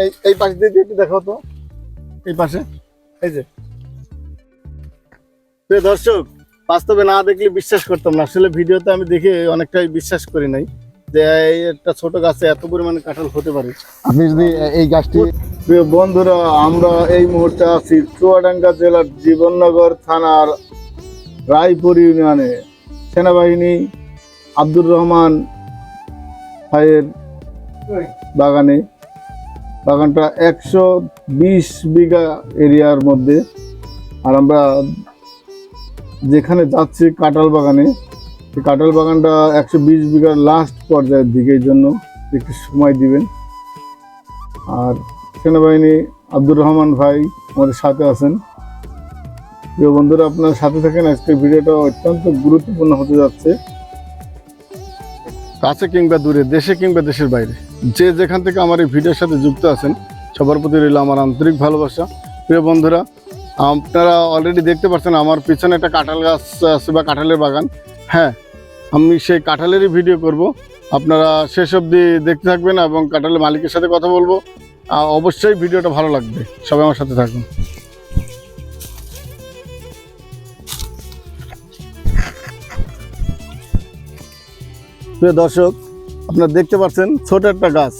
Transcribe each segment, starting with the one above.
এই এই পাশে দিয়ে একটু দেখাও তো। এই পাশে এই যে। প্রিয় দর্শক বাস্তবে না দেখলে বিশ্বাস করতাম না। আসলে ভিডিওতে আমি দেখে অনেকটাই বিশ্বাস করি নাই যে এই একটা ছোট গাছে এত পরিমাণে কাঁঠাল হতে পারে। আপনি যদি এই গাছটি প্রিয় বন্ধুরা আমরা এই মুহূর্তে আছি চুয়াডাঙ্গা জেলার জীবননগর থানার রায়পুর ইউনিয়নে। সেনাবাহিনী আব্দুর রহমান ভাইয়ের বাগানে বাগানটা একশো বিশ বিঘা এরিয়ার মধ্যে। আর আমরা যেখানে যাচ্ছি কাঁঠাল বাগানে কাঁঠাল বাগানটা একশো বিশ বিঘার লাস্ট পর্যায়ের দিকে এই জন্য একটু সময় দিবেন। আর সেনাবাহিনী আব্দুর রহমান ভাই আমাদের সাথে আছেন। প্রিয় বন্ধুরা, আপনার সাথে থাকেন। আজকের ভিডিওটা অত্যন্ত গুরুত্বপূর্ণ হতে যাচ্ছে। কাছে কিংবা দূরে, দেশে কিংবা দেশের বাইরে। যে যেখান থেকে আমার এই ভিডিওর সাথে যুক্ত আছেন, সবার প্রতি রইল আমার আন্তরিক ভালোবাসা। প্রিয় বন্ধুরা, আপনারা অলরেডি দেখতে পাচ্ছেন আমার পিছনে একটা কাঁঠাল গাছ আছে বা কাঁঠালের বাগান। হ্যাঁ আমি সেই কাঁঠালেরই ভিডিও করব। আপনারা শেষ অবধি দেখতে থাকবেন এবং কাঁঠালের মালিকের সাথে কথা বলব। অবশ্যই ভিডিওটা ভালো লাগবে। সবাই আমার সাথে থাকুন। প্রিয় দর্শক আপনারা দেখতে পাচ্ছেন ছোট একটা গাছ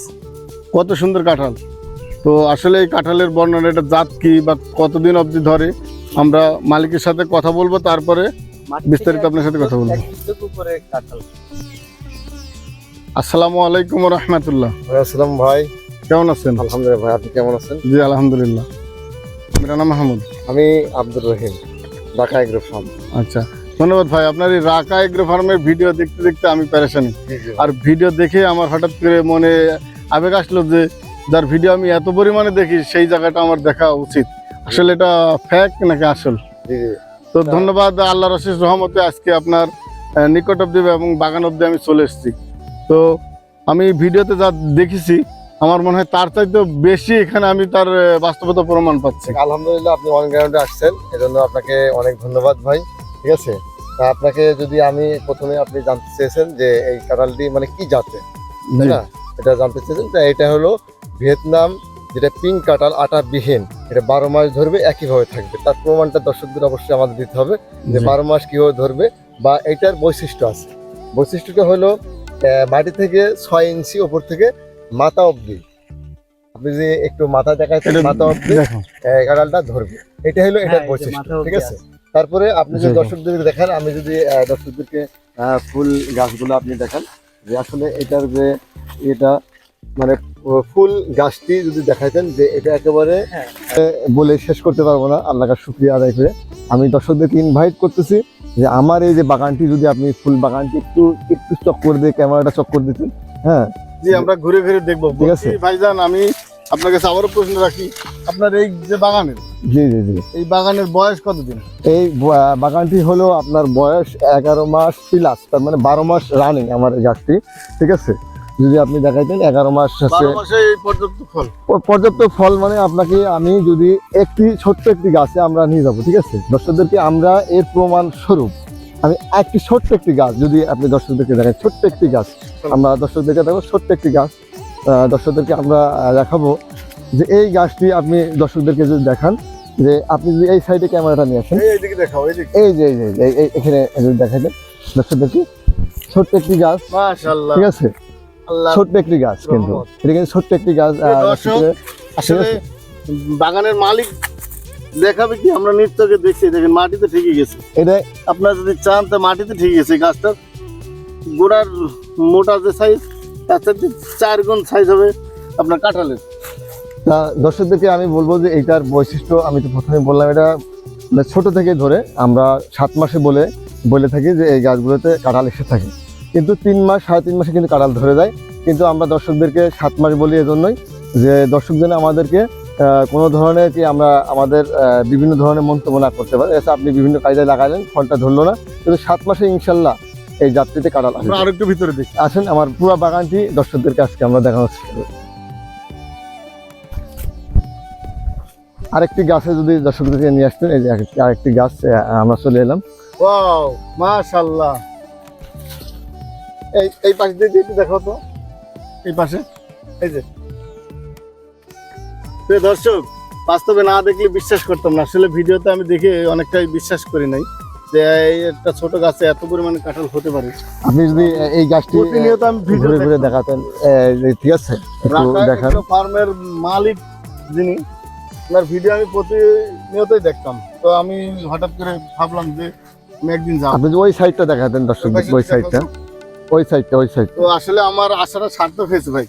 কত সুন্দর কাঁঠাল। তো আসলে এই কাঁঠালের বর্ণনা এটা জাত কি বা কতদিন অবধি ধরে আমরা মালিকের সাথে কথা বলব তারপরে বিস্তারিত আপনার সাথে কথা বলব। আসসালামু আলাইকুম রহমতুল্লাহ। আসসালাম ভাই। কেমন আছেন? আলহামদুলিল্লাহ ভাই আপনি কেমন আছেন? জি আলহামদুলিল্লাহ। মেরা নাম মাহমুদ। আমি আব্দুর রহিম ঢাকা এগ্রো ফার্ম। আচ্ছা। ধন্যবাদ ভাই আপনার এই রাকা এগ্রো ফার্মের ভিডিও দেখতে দেখতে আমি প্যারেশানি আর ভিডিও দেখে আমার হঠাৎ করে মনে আবেগ আসলো যে যার ভিডিও আমি এত পরিমাণে দেখি সেই জায়গাটা আমার দেখা উচিত। আসলে এটা ফ্যাক নাকি আসল? তো ধন্যবাদ আল্লাহ রশিদ রহমতে আজকে আপনার নিকট অব্দি এবং বাগান অব্দি আমি চলে এসেছি। তো আমি ভিডিওতে যা দেখেছি আমার মনে হয় তার চাইতে বেশি এখানে আমি তার বাস্তবতা প্রমাণ পাচ্ছি। আলহামদুলিল্লাহ আপনি অন গ্রাউন্ডে আসছেন এজন্য আপনাকে অনেক ধন্যবাদ ভাই ঠিক আছে? আপনাকে যদি আমি প্রথমে আপনি জানতে চেয়েছেন যে এই কাঁঠালটি মানে কি জাতে তাই না? এটা জানতে চেয়েছেন তা এটা হলো ভিয়েতনাম যেটা পিঙ্ক কাঁঠাল আটা বিহীন এটা বারো মাস ধরবে একইভাবে থাকবে। তার প্রমাণটা দর্শকদের অবশ্যই আমাদের দিতে হবে যে বারো মাস কীভাবে ধরবে বা এটার বৈশিষ্ট্য আছে। বৈশিষ্ট্যটা হলো আহ, মাটি থেকে ছয় ইঞ্চি ওপর থেকে মাথা অব্দি আপনি যে একটু মাথা দেখাচ্ছেন মাথা আহ, কাঁঠালটা ধরবে। এটা হলো এটার হ্যাঁ, বৈশিষ্ট্য ঠিক আছে। তারপরে আপনি যদি। দর্শকদেরকে দেখান আমি যদি দর্শকদেরকে ফুল গাছগুলো আপনি দেখান যে আসলে এটার যে এটা মানে ফুল গাছটি যদি দেখাইতেন যে এটা একেবারে হ্যাঁ। বলে শেষ করতে পারব না আল্লাহ কাছে শুক্রিয়া আদায় করে আমি দর্শকদেরকে ইনভাইট করতেছি যে আমার এই যে বাগানটি যদি আপনি ফুল বাগানটি একটু একটু চক করে দিয়ে ক্যামেরাটা চক করে দিতেন হ্যাঁ জি আমরা ঘুরে ঘুরে দেখব ঠিক আছে। ভাইজান আমি আপনার কাছে আবারও প্রশ্ন রাখি আপনার এই যে বাগানের জি জি জি। এই বাগানের বয়স কতদিন? এই বাগানটি হলো আপনার বয়স এগারো মাস প্লাস তার মানে বারো মাস রানিং আমার এই গাছটি ঠিক আছে? যদি আপনি দেখাইতেন এগারো মাস আছে পর্যন্ত ফল? পর্যাপ্ত ফল মানে আপনাকে আমি যদি একটি ছোট্ট একটি গাছে আমরা নিয়ে যাব ঠিক আছে? দর্শকদেরকে আমরা এর প্রমাণ স্বরূপ আমি একটি ছোট্ট একটি গাছ যদি আপনি দর্শকদেরকে দেখেন ছোট্ট একটি গাছ আমরা দর্শকদেরকে দেখো ছোট্ট একটি গাছ। দর্শকদেরকে আমরা দেখাবো যে এই গাছটি আপনি দর্শকদেরকে যদি দেখান যে আপনি যদি এই সাইডে ক্যামেরাটা নিয়ে আসেন। এই যে এই যে এখানে যদি দেখা যায় দর্শকদেরকে ছোট্ট একটি গাছ ঠিক আছে? ছোট্ট একটি গাছ কিন্তু এটা কিন্তু ছোট্ট একটি গাছ আসলে বাগানের মালিক দেখাবে কি? আমরা নিত্যকে দেখছি দেখেন মাটিতে ঠিকই গেছে। এটা আপনারা যদি চান তা মাটিতে ঠিক গেছে গাছটার। গোড়ার মোটা যে সাইজ তার সাথে চার গুণ সাইজ হবে আপনার কাঁঠালের। তা দর্শকদেরকে আমি বলব যে এইটার বৈশিষ্ট্য, আমি তো প্রথমে বললাম এটা মানে ছোট থেকে ধরে আমরা সাত মাসে বলে বলে থাকি যে এই গাছগুলোতে কাঁঠাল এসে থাকে। কিন্তু তিন মাস, সাড়ে তিন মাসে কিন্তু কাঁঠাল ধরে যায়। কিন্তু আমরা দর্শকদেরকে সাত মাস বলি এজন্যই যে দর্শকদের আমাদেরকে কোনো ধরনের কি আমরা আমাদের বিভিন্ন ধরনের মন্তব্য না করতে পারি। আপনি বিভিন্ন কায়দায় লাগালেন, ফলটা ধরলো না। কিন্তু সাত মাসে ইনশাল্লাহ এই যাত্রীতে আসবে আমরা আরেকটু ভিতরে দেখি। আসেন আমার পুরো বাগানটি দর্শকদেরকে আজকে আমরা করব। আরেকটি গাছে যদি দর্শকদেরকে নিয়ে আসতেন এই যে আরেকটি- গাছ আমরা চলে এলাম। ওয়াও মাশাআল্লাহ। এই এই পাশে দিয়ে দিয়ে একটু তো। এই পাশে। এই যে। দর্শক বাস্তবে না দেখলে বিশ্বাস করতাম না। আসলে ভিডিওতে আমি দেখে অনেকটাই বিশ্বাস করি নাই। যে একটা ছোট গাছে এত পরিমাণে কাঁঠাল হতে পারে। আপনি যদি এই গাছটি প্রতিনিয়ত আমি ভিডিও ঘুরে ঘুরে দেখাতেন ঠিক আছে দেখান। ফার্মের মালিক যিনি ওনার ভিডিও আমি প্রতিনিয়তই দেখতাম। তো আমি হঠাৎ করে ভাবলাম যে আমি একদিন যাব। আপনি ওই সাইডটা দেখাতেন দর্শক ওই সাইডটা ওই সাইডটা ওই সাইড তো আসলে আমার আশাটা সার্থক হয়েছে ভাই।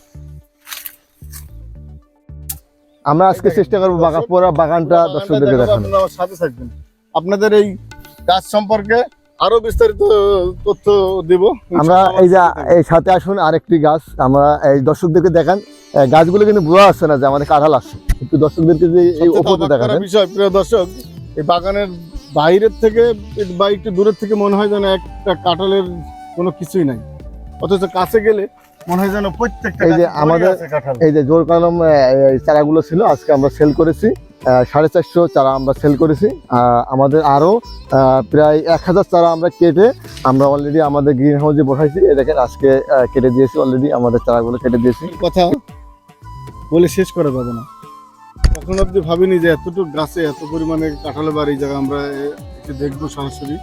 আমরা আজকে চেষ্টা করব বাগান পুরো বাগানটা বাগানটা দর্শকদেরকে দেখানো আমার সাথে থাকবেন। আপনাদের এই গাছ সম্পর্কে আরও বিস্তারিত তথ্য দিব। আমরা এই যে এই সাথে আসুন আরেকটি গাছ। আমরা এই দর্শকদেরকে দেখান। গাছগুলো কিন্তু বোঝা যাচ্ছে না যে আমাদের কাঁঠাল আছে একটু দর্শকদেরকে যে এই ওপরটা দেখাবেন। বিষয় প্রিয় দর্শক এই বাগানের বাইরের থেকে বা একটু দূরের থেকে মনে হয় যেন একটা কাঁঠালের কোনো কিছুই নাই। অথচ কাছে গেলে মনে হয় যেন প্রত্যেকটা এই যে আমাদের- এই যে জোর কলম চারাগুলো ছিল আজকে আমরা সেল করেছি। সাড়ে চারশো চারা আমরা সেল করেছি। আমাদের আরও প্রায় এক হাজার চারা আমরা কেটে আমরা অলরেডি আমাদের গ্রিন হাউসে বসাইছি। দেখেন, আজকে কেটে দিয়েছি অলরেডি আমাদের চারাগুলো কেটে দিয়েছি। কথা বলে শেষ করা যাবে না। কখনো অব্দি ভাবিনি যে এতটুকু গাছে এত পরিমাণে কাঁঠালে বাড়ি জায়গা আমরা দেখব সরাসরি।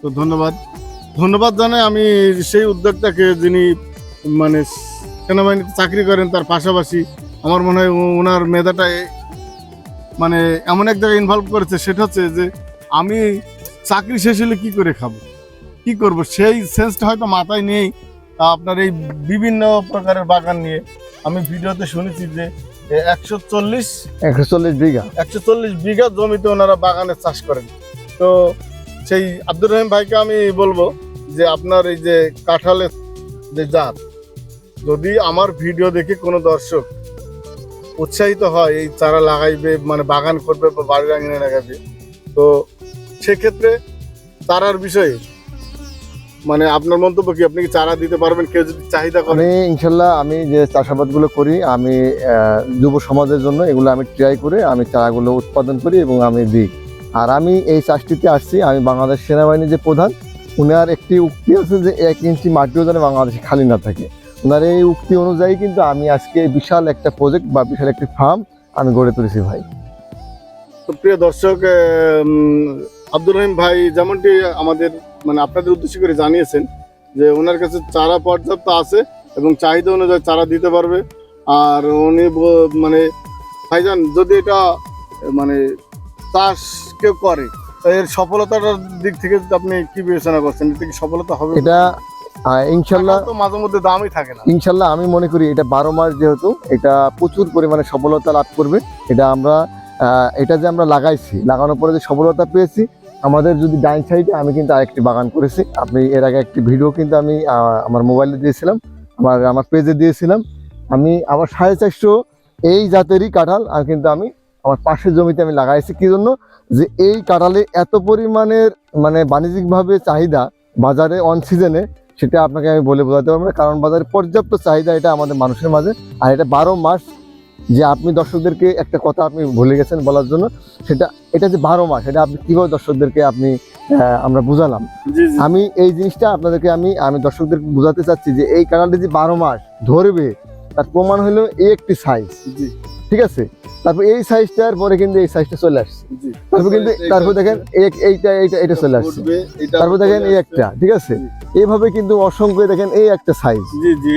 তো ধন্যবাদ। ধন্যবাদ জানাই আমি সেই উদ্যোক্তাকে যিনি মানে সেনাবাহিনীতে চাকরি করেন তার পাশাপাশি আমার মনে হয় ওনার মেধাটা মানে এমন এক জায়গায় ইনভলভ করেছে সেটা হচ্ছে যে আমি চাকরি শেষ হলে কী করে খাব? কি করব? সেই সেন্সটা হয়তো মাথায় নেই আপনার এই বিভিন্ন প্রকারের বাগান নিয়ে। আমি ভিডিওতে শুনেছি যে একশো চল্লিশ একশো চল্লিশ বিঘা। একশো চল্লিশ বিঘা জমিতে ওনারা বাগানে চাষ করেন। তো সেই আব্দুর রহিম ভাইকে আমি বলব যে আপনার এই যে কাঁঠালের যে জাত যদি আমার ভিডিও দেখে কোনো দর্শক উৎসাহিত হয়, এই চারা লাগাইবে মানে বাগান করবে বা বাড়ির আঙিনে লাগাবে। তো সেক্ষেত্রে চারার বিষয়ে মানে আপনার মন্তব্য কি? আপনি কি চারা দিতে পারবেন? কেউ যদি চাহিদা করে? ইনশাল্লাহ আমি যে চাষাবাদগুলো করি, আমি যুব সমাজের জন্য এগুলো আমি ট্রাই করে আমি চারাগুলো উৎপাদন করি এবং আমি দিই। আর আমি এই চাষটিতে আসছি, আমি বাংলাদেশ সেনাবাহিনীর যে প্রধান, উনার একটি উক্তি আছে যে এক ইঞ্চি মাটিও যেন বাংলাদেশে খালি না থাকে। ওনার এই উক্তি অনুযায়ী কিন্তু আমি আজকে বিশাল একটা প্রজেক্ট বা বিশাল একটি ফার্ম আমি গড়ে তুলেছি ভাই। তো প্রিয় দর্শক আব্দুর রহিম ভাই যেমনটি আমাদের মানে আপনাদের উদ্দেশ্য করে জানিয়েছেন যে ওনার কাছে চারা পর্যাপ্ত আছে এবং চাহিদা অনুযায়ী চারা দিতে পারবে। আর উনি মানে ভাইজান যদি এটা মানে চাষ কেউ করে এর সফলতার দিক থেকে আপনি কি বিবেচনা করছেন? এটা কি সফলতা হবে? এটা ইনশাল্লাহ তো মাঝে মধ্যে দামই থাকে না। ইনশাল্লাহ আমি মনে করি এটা বারো মাস যেহেতু এটা প্রচুর পরিমাণে সফলতা লাভ করবে। এটা আমরা এটা যে আমরা লাগাইছি লাগানোর পরে যে সফলতা পেয়েছি আমাদের যদি ডাইন সাইডে আমি কিন্তু আরেকটি বাগান করেছি। আপনি এর আগে একটি ভিডিও কিন্তু আমি আমার মোবাইলে দিয়েছিলাম আমার আমার পেজে দিয়েছিলাম। আমি আমার সাড়ে চারশো এই জাতেরই কাঁঠাল আর কিন্তু আমি আমার পাশের জমিতে আমি লাগাইছি। কি জন্য? যে এই কাঁঠালে এত পরিমাণের মানে বাণিজ্যিকভাবে চাহিদা বাজারে অন সিজনে সেটা আপনাকে আমি বলে বোঝাতে পারব না। কারণ বাজারে পর্যাপ্ত চাহিদা এটা আমাদের মানুষের মাঝে। আর এটা বারো মাস যে আপনি দর্শকদেরকে একটা কথা আপনি ভুলে গেছেন বলার জন্য সেটা এটা যে বারো মাস এটা আপনি কীভাবে দর্শকদেরকে আপনি আমরা বুঝালাম। আমি এই জিনিসটা আপনাদেরকে আমি আমি দর্শকদেরকে বোঝাতে চাচ্ছি যে এই কাঁঠালটা যে বারো মাস ধরবে তার প্রমাণ হলো এই একটি সাইজ ঠিক আছে? তারপর এই সাইজটার পরে কিন্তু এই সাইজটা চলে আসছে। তারপর কিন্তু তারপর দেখেন এই- এইটা এইটা এটা চলে আসছে। তারপর দেখেন এই একটা ঠিক আছে? এইভাবে কিন্তু অসংখ্য দেখেন এই একটা সাইজ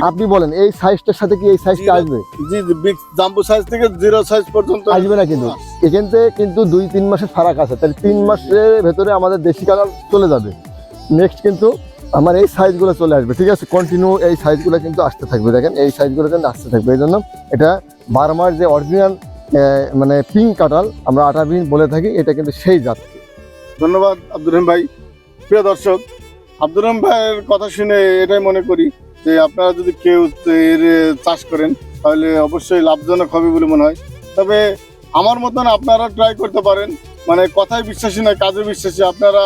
আপনি বলেন এই সাইজটার সাথে কি এই সাইজটা আসবে? জি বিগ জাম্বো সাইজ থেকে জিরো সাইজ পর্যন্ত আসবে না কিন্তু। এখান থেকে কিন্তু দুই তিন মাসের ফারাক আছে। তাহলে তিন মাসের ভেতরে আমাদের দেশি কালার চলে যাবে। নেক্সট কিন্তু আমার এই সাইজগুলো চলে আসবে, ঠিক আছে? কন্টিনিউ এই সাইজগুলো কিন্তু আসতে থাকবে, দেখেন? এই সাইজগুলো কিন্তু আসতে থাকবে। এই জন্য এটা বারো মাস যে অরিজিনাল মানে পিঙ্ক কাটাল আমরা আটাবিন বলে থাকি, এটা কিন্তু সেই জাত। ধন্যবাদ আব্দুর রহিম ভাই। প্রিয় দর্শক, আব্দুর রহিম ভাইয়ের কথা শুনে এটাই মনে করি যে আপনারা যদি কেউ এর চাষ করেন, তাহলে অবশ্যই লাভজনক হবে বলে মনে হয়। তবে আমার মতন আপনারা ট্রাই করতে পারেন। মানে কথায় বিশ্বাসী নয়, কাজে বিশ্বাসী। আপনারা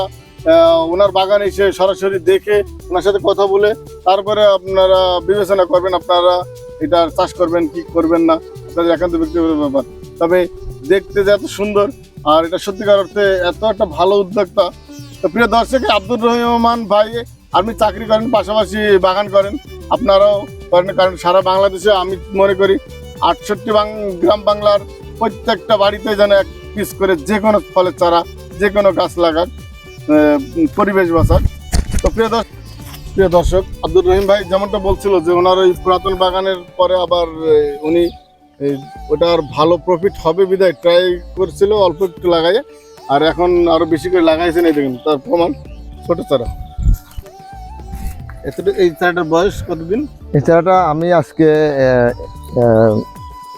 ওনার বাগান এসে সরাসরি দেখে ওনার সাথে কথা বলে তারপরে আপনারা বিবেচনা করবেন আপনারা এটা চাষ করবেন, কি করবেন না, আপনাদের একান্ত ব্যক্তিগত ব্যাপার। তবে দেখতে যে এত সুন্দর আর এটা সত্যিকার অর্থে এত একটা ভালো উদ্যোক্তা। তো প্রিয় দর্শক, আব্দুর রহমান ভাই, আপনি চাকরি করেন, পাশাপাশি বাগান করেন, আপনারাও করেন, কারণ সারা বাংলাদেশে আমি মনে করি আটষট্টি বাং গ্রাম বাংলার প্রত্যেকটা বাড়িতে যেন এক পিস করে যে কোনো ফলের চারা, যে কোনো গাছ লাগাক পরিবেশ বাঁচাক তো প্রিয় দর্শক প্রিয় দর্শক, আব্দুর রহিম ভাই যেমনটা বলছিল যে ওনার ওই পুরাতন বাগানের পরে আবার উনি ওটার ভালো প্রফিট হবে বিদায় ট্রাই করছিল অল্প একটু লাগাই আর এখন আরও বেশি করে লাগাইছেন এই দেখুন, তার প্রমাণ ছোটো চারা। এতটা এই চারাটার বয়স কতদিন? এই চারাটা আমি আজকে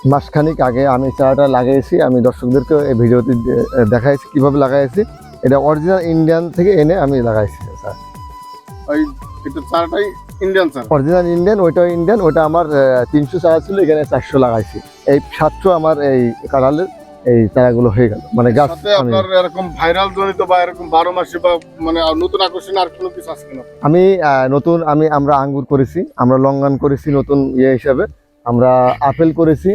মাসখানিক আগে আমি চারাটা লাগিয়েছি আমি দর্শকদেরকে এই ভিডিওতে দে- দেখাইছি, কীভাবে লাগাইছি। এটা অরিজিনাল ইন্ডিয়ান থেকে এনে আমি লাগাইছি স্যার। ওই চারাটাই ইন্ডিয়ান চারা অরিজিনাল ইন্ডিয়ান ওইটাও ইন্ডিয়ান ওইটা আমার তিনশো চারা ছিল এখানে চারশো লাগাইছি। এই সাতশো আমার এই কাঁঠালের এই চারাগুলো হয়ে গেল। মানে গাছ সাথে আপনার এরকম ভাইরাল জনিত বা এরকম বারো মাসে বা মানে নতুন আকর্ষণ আর কোনো কিছু আছে কিনা? আমি নতুন আমি আমরা আঙ্গুর করেছি আমরা লঙ্গান করেছি নতুন ইয়ে হিসাবে আমরা আপেল করেছি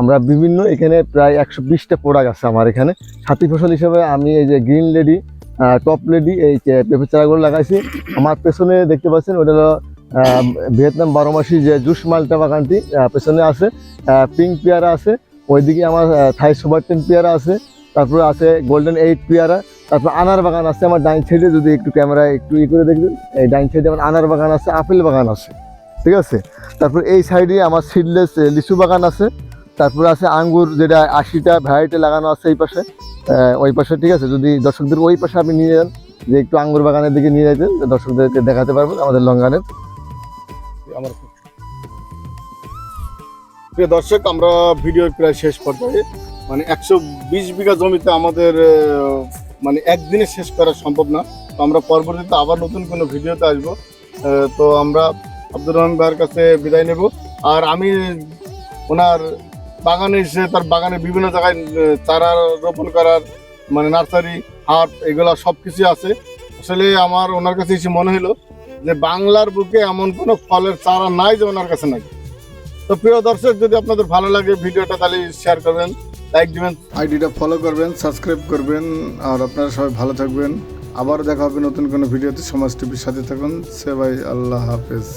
আমরা বিভিন্ন, এখানে প্রায় একশো বিশটা প্রোডাক্ট আছে আমার এখানে। সাথী ফসল হিসেবে আমি এই যে গ্রিন লেডি টপ লেডি এই পেঁপে চারাগুলো লাগাইছি। আমার পেছনে দেখতে পাচ্ছেন, ওটা হলো ভিয়েতনাম বারো মাসি যে জুস মালটা বাগানটি পেছনে আছে। পিঙ্ক পেয়ারা আছে, ওইদিকে আমার থাই সুপার টেন পেয়ারা আছে, তারপরে আছে গোল্ডেন এইট পেয়ারা, তারপর আনার বাগান আছে আমার ডাইন সাইডে যদি একটু ক্যামেরা একটু ই করে দেখবেন এই ডাইন সাইডে আমার আনার বাগান আছে, আপেল বাগান আছে, ঠিক আছে? তারপর এই সাইডে আমার সিডলেস লিচু বাগান আছে তারপর আছে আঙ্গুর, যেটা আশিটা ভ্যারাইটি লাগানো আছে এই পাশে। ওই পাশে, ঠিক আছে? যদি দর্শকদের ওই পাশে আপনি নিয়ে যান, যে একটু আঙ্গুর বাগানের দিকে নিয়ে যেতেন দর্শকদেরকে দেখাতে পারব আমাদের লঙ্গানের। প্রিয় দর্শক, আমরা ভিডিওর প্রায় শেষ পর্যায়ে মানে একশো বিশ বিঘা জমিতে আমাদের মানে একদিনে শেষ করা সম্ভব না। তো আমরা পরবর্তীতে আবার নতুন কোনো ভিডিওতে আসব। তো আমরা আব্দুর রহমান ভাইয়ের কাছে বিদায় নেব। আর আমি ওনার বাগানে এসে তার বাগানে বিভিন্ন জায়গায় চারা রোপণ করার মানে নার্সারি, হাট, এগুলা সব কিছু আছে। আসলে আমার, ওনার কাছে এসে মনে হলো যে বাংলার বুকে এমন কোনো ফলের চারা নাই যে ওনার কাছে নাই। তো প্রিয় দর্শক, যদি আপনাদের ভালো লাগে ভিডিওটা, তাহলে শেয়ার করবেন লাইক দিবেন। আইডিটা ফলো করবেন সাবস্ক্রাইব করবেন, আর আপনারা সবাই ভালো থাকবেন। আবার দেখা হবে নতুন কোনো ভিডিওতে। সমাজ টিভির সাথে থাকুন। সে ভাই, আল্লাহ হাফেজ।